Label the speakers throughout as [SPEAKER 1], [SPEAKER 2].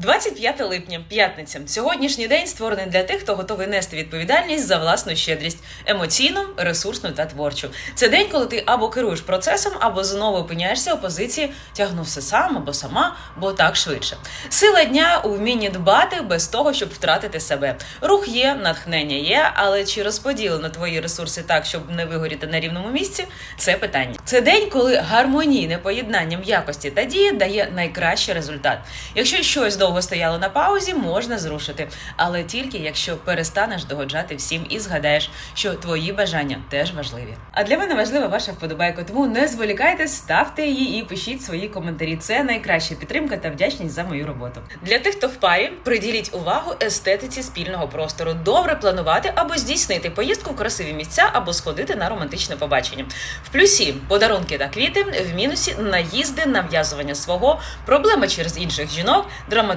[SPEAKER 1] 25 липня, п'ятниця. Сьогоднішній день створений для тих, хто готовий нести відповідальність за власну щедрість емоційну, ресурсну та творчу. Це день, коли ти або керуєш процесом, або знову опиняєшся у позиції тягну все сам або сама, бо так швидше. Сила дня у вмінні дбати без того, щоб втратити себе. Рух є, натхнення є, але чи розподілено твої ресурси так, щоб не вигоріти на рівному місці? Це питання. Це день, коли гармонійне поєднання м'якості та дії дає найкращий результат. Якщо щось довго стояло на паузі, можна зрушити, але тільки якщо перестанеш догоджати всім і згадаєш, що твої бажання теж важливі. А для мене важлива ваша вподобайка, тому не зволікайте, ставте її і пишіть свої коментарі. Це найкраща підтримка та вдячність за мою роботу. Для тих, хто в парі, приділіть увагу естетиці спільного простору. Добре планувати або здійснити поїздку в красиві місця або сходити на романтичне побачення. В плюсі подарунки та квіти, в мінусі наїзди, нав'язування свого, проблеми через інших жінок,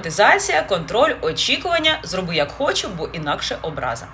[SPEAKER 1] драматизація, контроль, очікування, зроби як хочу, бо інакше образа.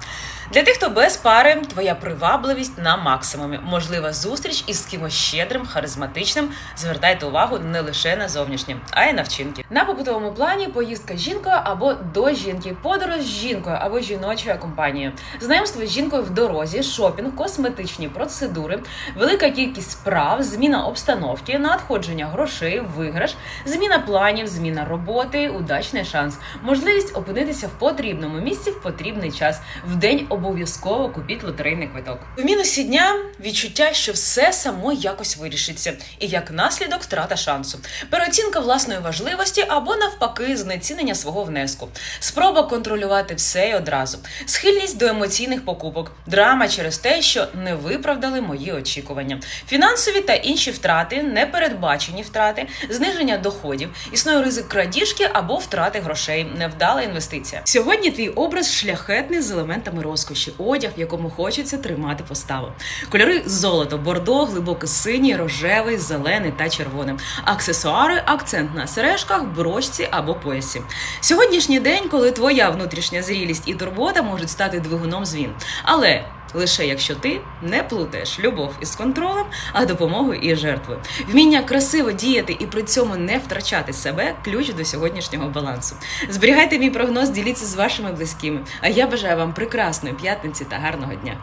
[SPEAKER 1] Для тих, хто без пари, твоя привабливість на максимумі. Можлива зустріч із кимось щедрим, харизматичним. Звертайте увагу не лише на зовнішнє, а й на вчинки. На побутовому плані поїздка жінкою або до жінки, подорож з жінкою або жіночою компанією, знайомство з жінкою в дорозі, шопінг, косметичні процедури, велика кількість справ, зміна обстановки, надходження грошей, виграш, зміна планів, зміна роботи, удачний шанс, можливість опинитися в потрібному місці в потрібний час. В день обов'язково купіть лотерейний квиток. В мінусі дня відчуття, що все само якось вирішиться, і як наслідок втрата шансу, переоцінка власної важливості або навпаки знецінення свого внеску, спроба контролювати все і одразу, схильність до емоційних покупок, драма через те, що не виправдали мої очікування, фінансові та інші втрати, непередбачені втрати, зниження доходів, існує ризик крадіжки або втрати грошей, невдала інвестиція. Сьогодні твій образ шляхетний з елементами розкоші, одяг, в якому хочеться тримати поставу. Кольори золото, бордо, глибоко синій, рожевий, зелений та червоний. Аксесуари, акцент на сережках, брочці або поясі. Сьогоднішній день, коли твоя внутрішня зрілість і турбота можуть стати двигуном змін. Але Лише якщо ти не плутаєш любов із контролем, а допомогу і жертвою. Вміння красиво діяти і при цьому не втрачати себе ключ до сьогоднішнього балансу. Зберігайте мій прогноз, діліться з вашими близькими. А я бажаю вам прекрасної п'ятниці та гарного дня.